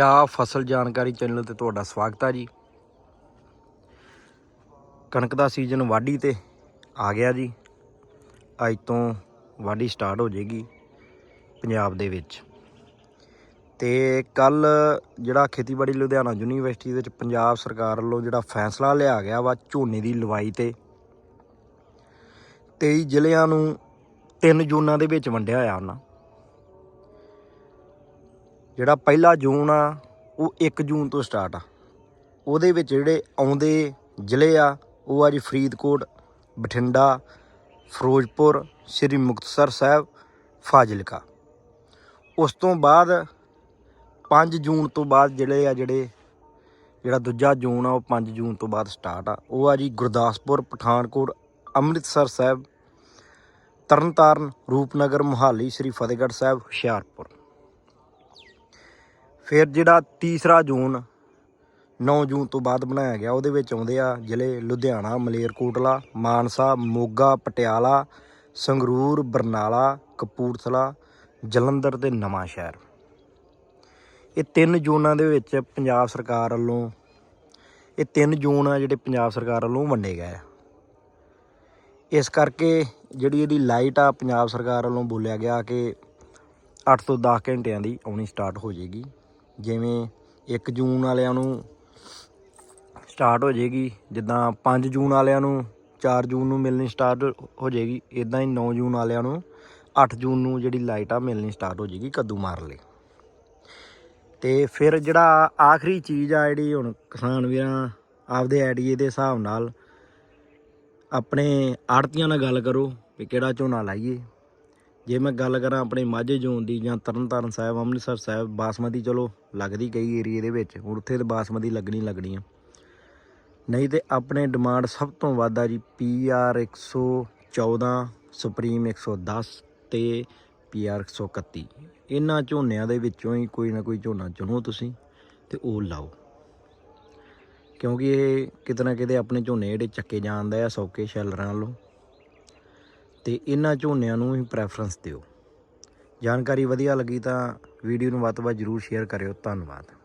ਆ ਫਸਲ ਜਾਣਕਾਰੀ ਚੈਨਲ ਤੇ ਤੁਹਾਡਾ ਸਵਾਗਤ ਆ ਜੀ। ਕਣਕ ਦਾ ਸੀਜ਼ਨ ਵਾਢੀ ਤੇ ਆ ਗਿਆ ਜੀ। ਅੱਜ ਤੋਂ ਵਾਢੀ ਸਟਾਰਟ ਹੋ ਜਾਏਗੀ ਪੰਜਾਬ ਦੇ ਵਿੱਚ। ਤੇ ਕੱਲ ਜਿਹੜਾ ਖੇਤੀਬਾੜੀ ਲੁਧਿਆਣਾ ਯੂਨੀਵਰਸਿਟੀ ਦੇ ਵਿੱਚ ਪੰਜਾਬ ਸਰਕਾਰ ਵੱਲੋਂ ਜਿਹੜਾ ਫੈਸਲਾ ਲਿਆ ਗਿਆ ਵਾ ਝੋਨੇ ਦੀ ਲਵਾਈ ਤੇ। 23 ਜ਼ਿਲ੍ਹਿਆਂ ਨੂੰ ਤਿੰਨ ਜ਼ੋਨਾਂ ਦੇ ਵਿੱਚ ਵੰਡਿਆ ਹੋਇਆ ਉਹਨਾਂ ਜਿਹੜਾ ਪਹਿਲਾ ਜੂਨ ਆ, ਉਹ 1 ਜੂਨ ਤੋਂ ਸਟਾਰਟ ਆ। ਉਹਦੇ ਵਿੱਚ ਜਿਹੜੇ ਆਉਂਦੇ ਜ਼ਿਲ੍ਹੇ ਆ, ਉਹ ਆ ਜੀ ਫਰੀਦਕੋਟ, ਬਠਿੰਡਾ, ਫਿਰੋਜ਼ਪੁਰ, ਸ੍ਰੀ ਮੁਕਤਸਰ ਸਾਹਿਬ, ਫਾਜ਼ਿਲਕਾ। ਉਸ ਤੋਂ ਬਾਅਦ 5 ਜੂਨ ਤੋਂ ਬਾਅਦ ਜਿਹੜੇ ਆ ਜਿਹੜੇ, ਜਿਹੜਾ ਦੂਜਾ ਜੂਨ ਆ, ਉਹ 5 ਜੂਨ ਤੋਂ ਬਾਅਦ ਸਟਾਰਟ ਆ। ਉਹ ਆ ਜੀ ਗੁਰਦਾਸਪੁਰ, ਪਠਾਨਕੋਟ, ਅੰਮ੍ਰਿਤਸਰ ਸਾਹਿਬ, ਤਰਨਤਾਰਨ, ਰੂਪਨਗਰ, ਮੁਹਾਲੀ, ਸ੍ਰੀ ਫਤਿਹਗੜ੍ਹ ਸਾਹਿਬ, ਹੁਸ਼ਿਆਰਪੁਰ। ਫਿਰ ਜਿਹੜਾ ਤੀਸਰਾ ਜੂਨ 9 ਜੂਨ ਤੋਂ ਬਾਅਦ ਬਣਾਇਆ ਗਿਆ, ਉਹਦੇ ਵਿੱਚ ਆਉਂਦੇ ਆ ਜ਼ਿਲ੍ਹੇ ਲੁਧਿਆਣਾ, ਮਲੇਰਕੋਟਲਾ, ਮਾਨਸਾ, ਮੋਗਾ, ਪਟਿਆਲਾ, ਸੰਗਰੂਰ, ਬਰਨਾਲਾ, ਕਪੂਰਥਲਾ, ਜਲੰਧਰ ਤੇ ਨਵਾਂ ਸ਼ਹਿਰ। ਇਹ ਤਿੰਨ ਜ਼ੋਨਾਂ ਦੇ ਵਿੱਚ ਪੰਜਾਬ ਸਰਕਾਰ ਵੱਲੋਂ, ਇਹ ਤਿੰਨ ਜ਼ੋਨ ਆ ਜਿਹੜੇ ਪੰਜਾਬ ਸਰਕਾਰ ਵੱਲੋਂ ਵੰਡੇ ਗਏ ਆ। ਇਸ ਕਰਕੇ ਜਿਹੜੀ ਇਹਦੀ ਲਾਈਟ ਆ, ਪੰਜਾਬ ਸਰਕਾਰ ਵੱਲੋਂ ਬੋਲਿਆ ਗਿਆ ਕਿ 8 ਤੋਂ 10 ਘੰਟਿਆਂ ਦੀ ਆਉਣੀ ਸਟਾਰਟ ਹੋ ਜਾਏਗੀ। ਜਿਵੇਂ 1 ਜੂਨ ਵਾਲਿਆਂ ਨੂੰ ਸਟਾਰਟ ਹੋ ਜਾਏਗੀ, ਜਿੱਦਾਂ 5 ਜੂਨ ਵਾਲਿਆਂ ਨੂੰ 4 ਜੂਨ ਨੂੰ ਮਿਲਣੀ ਸਟਾਰਟ ਹੋ ਜਾਏਗੀ ਇਦਾਂ ਹੀ 9 ਜੂਨ ਵਾਲਿਆਂ ਨੂੰ 8 ਜੂਨ ਨੂੰ ਜਿਹੜੀ ਲਾਈਟ ਆ ਮਿਲਣੀ ਸਟਾਰਟ ਹੋ ਜਾਏਗੀ ਕੱਦੂ ਮਾਰ ਲਈ। ਤੇ ਫਿਰ ਜਿਹੜਾ ਆਖਰੀ ਚੀਜ਼ ਆ ਜਿਹੜੀ ਹੁਣ ਕਿਸਾਨ ਵੀਰਾਂ ਆਪਦੇ ਆਈਡੀਏ ਦੇ ਹਿਸਾਬ ਨਾਲ ਆਪਣੇ ਆੜਤੀਆਂ ਨਾਲ ਗੱਲ ਕਰੋ ਵੀ ਕਿਹੜਾ ਝੋਨਾ ਲਾਈਏ। ਜੇ ਮੈਂ ਗੱਲ ਕਰਾਂ ਆਪਣੇ ਮਾਝੇ ਜ਼ੋਨ ਦੀ ਜਾਂ ਤਰਨਤਾਰਨ ਸਾਹਿਬ, ਅੰਮ੍ਰਿਤਸਰ ਸਾਹਿਬ, ਬਾਸਮਤੀ ਚਲੋ ਲੱਗਦੀ ਕਈ ਏਰੀਏ ਦੇ ਵਿੱਚ, ਹੁਣ ਉੱਥੇ ਤੇ ਬਾਸਮਤੀ ਲੱਗਣੀ ਲੱਗਣੀ ਆ। ਨਹੀਂ ਤੇ ਆਪਣੇ ਡਿਮਾਂਡ ਸਭ ਤੋਂ ਵੱਧ ਆ ਜੀ PR 114 ਸੁਪਰੀਮ 110 ਤੇ PR 131 ਇਹਨਾਂ ਝੋਨਿਆਂ ਦੇ ਵਿੱਚੋਂ ਹੀ ਕੋਈ ਨਾ ਕੋਈ ਝੋਨਾ ਚੁਣੋ ਤੁਸੀਂ ਤੇ ਉਹ ਲਾਓ। ਕਿਉਂਕਿ ਇਹ ਕਿਤੇ ਨਾ ਕਿਤੇ ਆਪਣੇ ਝੋਨੇ ਜਿਹੜੇ ਚੱਕੇ ਜਾਂਦੇ ਆ ਸੌਕੇ ਸ਼ੈਲਰਾਂ ਵੱਲੋਂ। ਤੇ ਇਹਨਾਂ ਝੋਨਿਆਂ ਨੂੰ ਹੀ ਪ੍ਰੈਫਰੈਂਸ ਦਿਓ। ਜਾਣਕਾਰੀ ਵਧੀਆ ਲੱਗੀ ਤਾਂ ਵੀਡੀਓ ਨੂੰ ਵੱਧ ਤੋਂ ਵੱਧ ਜਰੂਰ ਸ਼ੇਅਰ ਕਰਿਓ। ਧੰਨਵਾਦ।